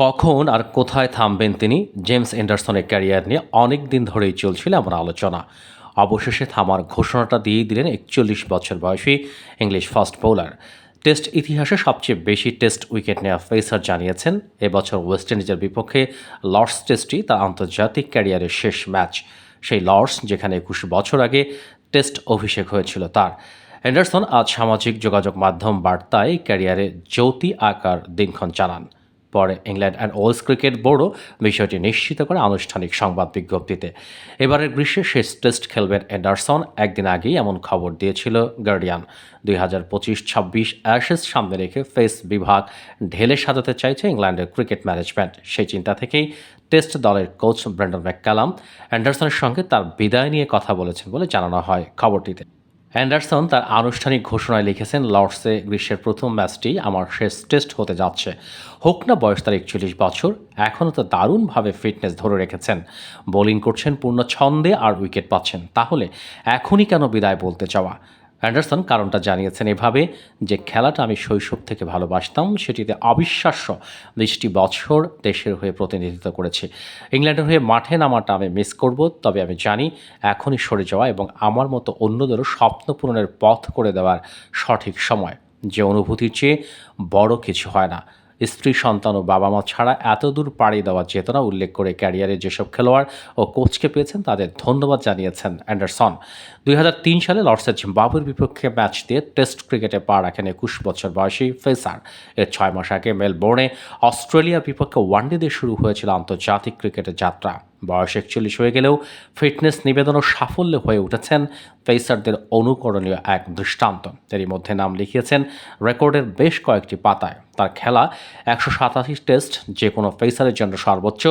কখন আর কোথায় থামবেন তিনি? জেমস এন্ডারসনের ক্যারিয়ার নিয়ে অনেক দিন ধরেই চলছিল এমন আলোচনা। অবশেষে থামার ঘোষণাটা দিয়েই দিলেন একচল্লিশ বছর বয়সী ইংলিশ ফাস্ট বোলার। টেস্ট ইতিহাসে সবচেয়ে বেশি টেস্ট উইকেট নেওয়া ফেসার জানিয়েছেন। এবছর ওয়েস্ট ইন্ডিজের বিপক্ষে লর্ডস টেস্টটি তার আন্তর্জাতিক ক্যারিয়ারের শেষ ম্যাচ। সেই লর্ডস, যেখানে একুশ বছর আগে টেস্ট অভিষেক হয়েছিল তার। অ্যান্ডারসন আজ সামাজিক যোগাযোগ মাধ্যম বার্তায় ক্যারিয়ারে জ্যোতি আকার দিনক্ষণ চালান। পরে ইংল্যান্ড অ্যান্ড ওয়েলস ক্রিকেট বোর্ডও বিষয়টি নিশ্চিত করে আনুষ্ঠানিক সংবাদ বিজ্ঞপ্তিতে। এবারের গ্রীষ্মে শেষ টেস্ট খেলবেন অ্যান্ডারসন। একদিন আগেই এমন খবর দিয়েছিল গার্ডিয়ান। দুই হাজার পঁচিশ ছাব্বিশ অ্যাশেস সামনে রেখে ফেস বিভাগ ঢেলে সাজাতে চাইছে ইংল্যান্ডের ক্রিকেট ম্যানেজমেন্ট। সেই চিন্তা থেকেই টেস্ট দলের কোচ ব্র্যান্ডন ম্যাককালাম অ্যান্ডারসনের সঙ্গে তার বিদায় নিয়ে কথা বলেছেন বলে জানানো হয় খবরটিতে। অ্যান্ডারসন তার আনুষ্ঠানিক ঘোষণায় লিখেছেন, লর্ডসে গ্রীষ্মের প্রথম ম্যাচটি আমার শেষ টেস্ট হতে যাচ্ছে। হোক না বয়স তার একচল্লিশ বছর, এখনও তো দারুণভাবে ফিটনেস ধরে রেখেছেন। বোলিং করছেন পূর্ণ ছন্দে আর উইকেট পাচ্ছেন। তাহলে এখনই কেন বিদায় বলতে চাওয়া? অ্যান্ডারসন কারণটা জানিয়েছেন এভাবে যে খেলাটা আমি শৈশব থেকে ভালোবাসতাম, সেটিতে অবিশ্বাস্য বিশটি বছর দেশের হয়ে প্রতিনিধিত্ব করেছে। ইংল্যান্ডের হয়ে মাঠে নামাটা আমি মিস করব, তবে আমি জানি এখনই সরে যাওয়া এবং আমার মতো অন্যদেরও স্বপ্ন পূরণের পথ করে দেওয়ার সঠিক সময়। যে অনুভূতির চেয়ে বড় কিছু হয় না। স্ত্রী, সন্তান ও বাবা মা ছাড়া এতদূর পাড়ি দেওয়ার চেতনা উল্লেখ করে ক্যারিয়ারে যেসব খেলোয়াড় ও কোচকে পেয়েছেন তাদের ধন্যবাদ জানিয়েছেন অ্যান্ডারসন। দুই হাজার তিন সালে লর্ডসের জিম্বাবুয়ের বিপক্ষে ম্যাচ দিয়ে টেস্ট ক্রিকেটে পা রাখেন একুশ বছর বয়সী ফেসার। এর ছয় মাস আগে মেলবোর্নে অস্ট্রেলিয়ার বিপক্ষে ওয়ানডে দিয়ে শুরু হয়েছিল আন্তর্জাতিক ক্রিকেটের যাত্রা। বয়স একচল্লিশ হয়ে গেলেও ফিটনেস নিবেদন ও সাফল্য হয়ে উঠেছেন পেসারদের অনুকরণীয় এক দৃষ্টান্ত। এরই মধ্যে নাম লিখিয়েছেন রেকর্ডের বেশ কয়েকটি পাতায়। তার খেলা একশো সাতাশি টেস্ট যে কোনো পেসারের জন্য সর্বোচ্চ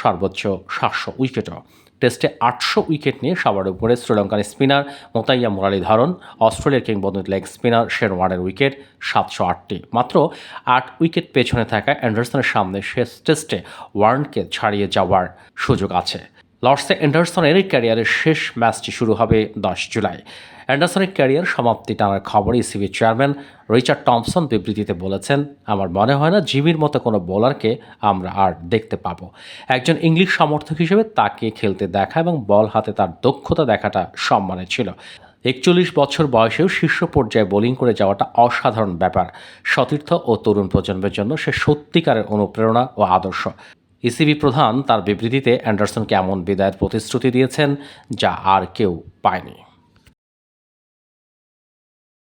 সর্বোচ্চ সাতশো উইকেটও টেস্টে আটশো উইকেট নিয়ে সবার উপরে শ্রীলঙ্কার স্পিনার মোতাইয়া মুরালীধরন অস্ট্রেলিয়ার কিংবদন্তি লেগ স্পিনার শের ওয়ানের উইকেট সাতশো আটটি। মাত্র আট উইকেট পেছনে থাকা অ্যান্ডারসনের সামনে শেষ টেস্টে ওয়ার্নকে ছাড়িয়ে যাওয়ার সুযোগ আছে। লর্ডসে অ্যান্ডারসনের ক্যারিয়ারের শেষ ম্যাচটি শুরু হবে দশ জুলাই। অ্যান্ডারসনের ক্যারিয়ার সমাপ্তি টানার খবর ইসিবি চেয়ারম্যান রিচার্ড টমসন বিবৃতিতে বলেছেন, আমার মনে হয় না জিমির মতো কোনো বোলারকে আমরা আর দেখতে পাবো। একজন ইংলিশ সমর্থক হিসেবে তাকে খেলতে দেখা এবং বল হাতে তার দক্ষতা দেখাটা সম্মানের ছিল। একচল্লিশ বছর বয়সেও শীর্ষ পর্যায়ে বোলিং করে যাওয়াটা অসাধারণ ব্যাপার। সতীর্থ ও তরুণ প্রজন্মের জন্য সে সত্যিকারের অনুপ্রেরণা ও আদর্শ। ইসিবি প্রধান তার বিবৃতিতে অ্যান্ডারসনকে এমন বিদায়ের প্রতিশ্রুতি দিয়েছেন যা আর কেউ পায়নি।